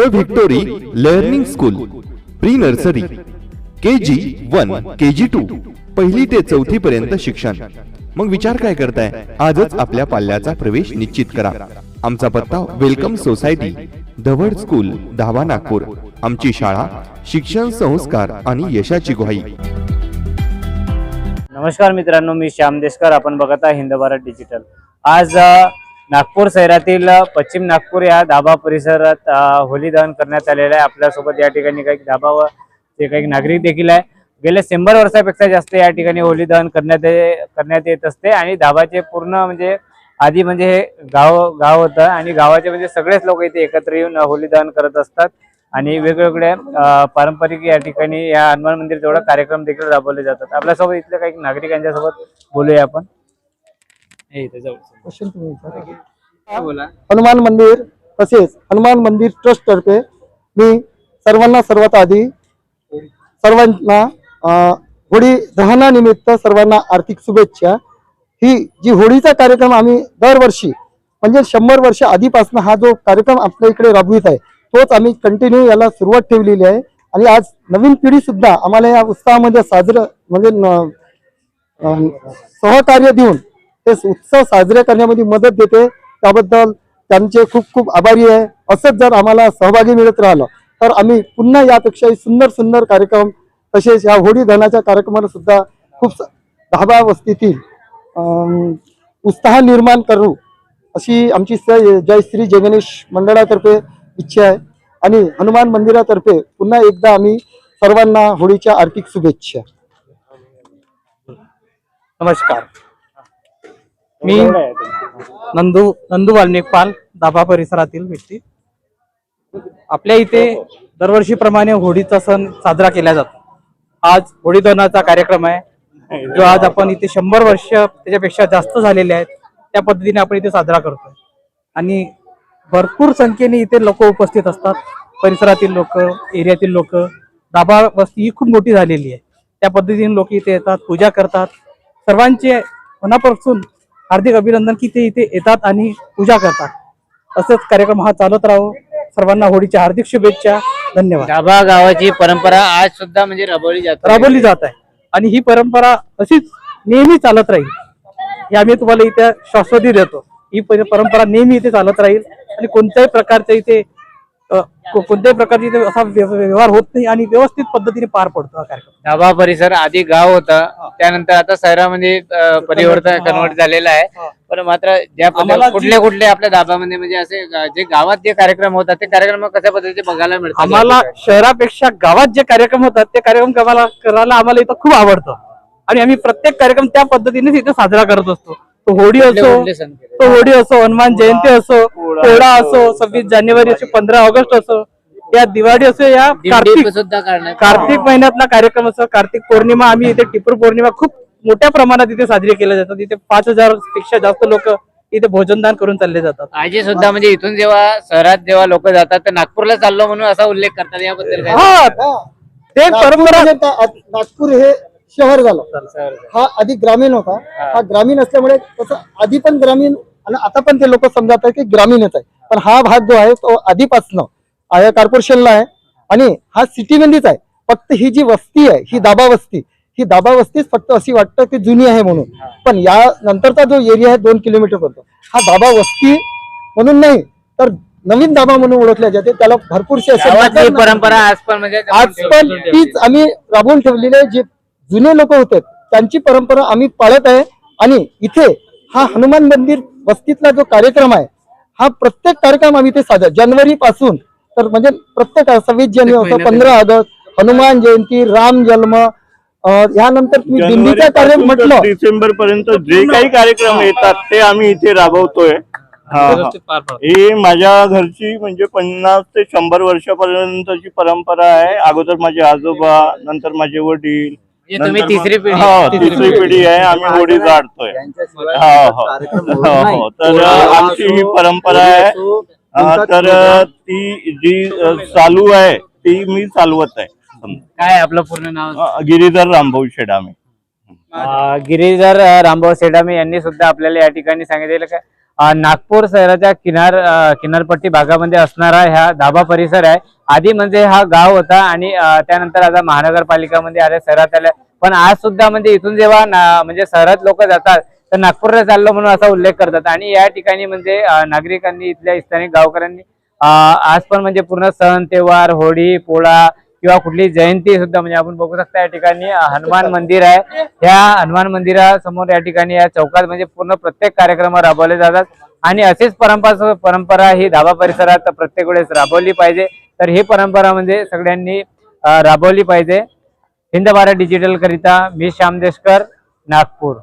The victory learning school pre nursery K G one K G two पहिली ते चौथी पर्यंत शिक्षण. मग विचार काय करताय? आजच आपल्या पाल्याचा प्रवेश निश्चित करा. आमचा पत्ता वेलकम सोसायटी धवड स्कूल धावा नागपूर. आमची शाळा शिक्षण संस्कार आणि यशाची ग्वाही. नमस्कार मित्रांनो मी श्याम देशकर. आपण बघत आहे हिंद भारत डिजिटल. आज नागपूर शहरातील पश्चिम नागपूर या धाबा परिसरात होली दहन करण्यात आलेलं आहे. आपल्यासोबत या ठिकाणी काही धाबा व ते काही नागरिक देखील आहे. गेल्या शंभर वर्षापेक्षा जास्त या ठिकाणी होली दहन करण्यात ये- करण्यात येत असते आणि धाबाचे पूर्ण म्हणजे आधी म्हणजे हे गाव गाव होतं आणि गावाचे म्हणजे सगळेच लोक इथे एकत्र येऊन होली दहन करत असतात. आणि वेगवेगळ्या पारंपरिक या ठिकाणी या हनुमान मंदिर जवळ कार्यक्रम देखील राबवले जातात. आपल्यासोबत इथल्या काही नागरिकांच्या सोबत बोलूया आपण. हे इथे जाऊ. हनुमान मंदिर तसेच हनुमान मंदिर ट्रस्ट तर्फे मी सर्वांना सर्वात आधी सर्वांना होळी दहनानिमित्त सर्वांना आर्थिक शुभेच्छा. ही जी होळीचा कार्यक्रम आम्ही दरवर्षी म्हणजे शंभर वर्ष आधीपासून हा जो कार्यक्रम आपल्या इकडे राबवित आहे तोच आम्ही कंटिन्यू याला सुरुवात ठेवलेली आहे. आणि आज नवीन पिढी सुद्धा आम्हाला या उत्साहामध्ये साजरं म्हणजे न- सहकार्य देऊन ते उत्सव साजरे करण्यामध्ये मदत देते. त्याबद्दल त्यांचे खूप खूप आभारी आहे. असंच जर आम्हाला सहभागी मिळत राहिलं तर आम्ही पुन्हा यापेक्षाही सुंदर सुंदर कार्यक्रम तसेच या होळी दहनाच्या कार्यक्रमाला सुद्धा खूप धाबा वस्तीतील उत्साह निर्माण करू अशी आमची स- जय श्री जय गणेश मंडळातर्फे इच्छा आहे. आणि हनुमान मंदिरातर्फे पुन्हा एकदा आम्ही सर्वांना होळीच्या आर्थिक शुभेच्छा. नमस्कार. मी. नंदू नंदू वाल्मिकपाल दाभा परिसरातील व्यक्ती. आपल्या इथे दरवर्षीप्रमाणे होळीचा सण साजरा केला जातो. आज होळी दहनाचा कार्यक्रम आहे. जो आज आपण इथे शंभर वर्ष त्याच्यापेक्षा जास्त झालेले आहेत त्या पद्धतीने आपण इथे साजरा करतोय. आणि भरपूर संख्येने इथे लोक उपस्थित असतात. परिसरातील लोक एरियातील लोक. दाबा वस्ती ही खूप मोठी झालेली आहे. त्या पद्धतीने लोक इथे येतात पूजा करतात. सर्वांचे मनापासून हार्दिक अभिनंदन की ते इथे येतात आणि पूजा करतात. असंच कार्यक्रम हा चालत राहो. सर्वांना होळीच्या हार्दिक शुभेच्छा. धन्यवाद. डाबा गावाची परंपरा आज सुद्धा म्हणजे राबवली जाते राबवली जात आहे. आणि ही परंपरा अशीच नेहमी चालत राहील. हे आम्ही तुम्हाला इथे शाश्वती देतो. ही पर- परंपरा नेहमी इथे चालत राहील. आणि कोणत्याही प्रकारच्या इथे कोणत्याही प्रकारचे असा व्यव- व्यवहार होत नाही आणि व्यवस्थित पद्धतीने पार पडतो हा कार्यक्रम. परिसर आधी गाव होता. त्यानंतर आता शहरामध्ये अ, परिवर्तन कन्वर्ट झालेलं आहे. पण मात्र ज्या आम्हाला पद्धतीने जी- कुठल्या कुठल्या आपल्या दाबामध्ये म्हणजे असे गा- जे गावात जे कार्यक्रम होतात ते कार्यक्रम कशा पद्धतीने बघायला मिळतात? आम्हाला शहरापेक्षा गावात जे कार्यक्रम होतात ते कार्यक्रम करायला करायला आम्हाला इथं खूप आवडतं. आणि आम्ही प्रत्येक कार्यक्रम त्या पद्धतीनेच इथे साजरा करत असतो. तो होळी असो? तो होळी असो हनुमान जयंती असो पोळा असो सव्वीस जानेवारी असो पंधरा ऑगस्ट असो या दिवाळी असो या कार्तिक सुद्धा कार्तिक महिन्यातला कार्यक्रम असो कार्तिक पौर्णिमा आम्ही इथे टिपूर पौर्णिमा खूप मोठ्या प्रमाणात इथे साजरी केल्या जातात. इथे पाच हजारपेक्षा जास्त लोक इथे भोजनदान करून चालले जातात. आजी सुद्धा म्हणजे इथून जेव्हा शहरात जेव्हा लोक जातात तर नागपूरला चाललो म्हणून असा उल्लेख करतात याबद्दल हा ते परंपरा म्हणजे नागपूर हे शहर झालं. हा आधी ग्रामीण होता. हा. ग्रामीण असल्यामुळे तसं आधी पण ग्रामीण आणि आता पण ते लोक समजत आहे की ग्रामीणच आहे. पण हा भाग जो आहे तो आधीपासनं आया कॉर्पोरेशनला आहे आणि हा सिटीमध्येच आहे. फक्त ही जी वस्ती आहे ही दाबा वस्ती ही दाबा वस्तीच फक्त अशी वाटतं की जुनी आहे म्हणून. पण या नंतरचा जो एरिया आहे दोन किलोमीटर पर्यंत हा दाबा वस्ती म्हणून नाही तर नवीन दाबा म्हणून ओळखल्या जाते. त्याला भरपूरशी परंपरा आज पण म्हणजे आज पण तीच आम्ही राबवून ठेवलेली आहे जे जुने लोक होते. त्यांची परंपरा आम्ही पाळत आहे. आणि इथे हा हनुमान मंदिर वस्तीतला जो कार्यक्रम आहे हा प्रत्येक कार्यक्रम आम्ही इथे साजरा जानेवारी पासून तर म्हणजे प्रत्येक सव्वीस जानेवारी पंधरा ऑगस्ट हनुमान जयंती राम जन्म यानंतर तुम्ही दिंडीचा कार्यक्रम म्हटलं. डिसेंबर पर्यंत जे काही कार्यक्रम येतात ते आम्ही इथे राबवतोय. हा, माझ्या घरची म्हणजे पन्नास ते शंभर वर्षापर्यंतची परंपरा आहे. अगोदर माझे आजोबा नंतर माझे वडील तुम्ही तिसरी पिढी. हो तिसरी पिढी आहे आम्ही होडी जाडतोय हो हो. हो, हो. तर आमची ही परंपरा आहे. तर ती जी चालू आहे ती मी चालवत आहे. काय आपलं पूर्ण नाव? गिरीधर रामभाऊ शेडामे. गिरीधर रामभाऊ सेडामे यांनी सुद्धा आपल्याला या ठिकाणी सांगितलेलं काय नागपूर शहराच्या किनार किनारपट्टी भागामध्ये असणारा ह्या धाबा परिसर आहे. आधी म्हणजे हा गाव होता आणि त्यानंतर आता महानगरपालिकामध्ये आल्या शहरात आल्या पण आज सुद्धा म्हणजे इथून जेव्हा म्हणजे शहरात लोक जातात तर नागपूरला चाललो म्हणून असा उल्लेख करतात. आणि या ठिकाणी म्हणजे नागरिकांनी इथल्या स्थानिक गावकऱ्यांनी आज पण म्हणजे पूर्ण सण त्योहार होळी पोळा किंवा कुठली जयंती सुद्धा म्हणजे आपण बघू शकता या ठिकाणी हनुमान मंदिर आहे. ह्या हनुमान मंदिरासमोर या ठिकाणी या चौकात म्हणजे पूर्ण प्रत्येक कार्यक्रम राबवले जातात. आणि अशीच परंपरा परंपरा ही धाबा परिसरात प्रत्येक वेळेस राबवली पाहिजे. तर ही परंपरा म्हणजे सगळ्यांनी राबवली पाहिजे. हिंद भारत डिजिटल करिता मी श्याम देशकर नागपूर.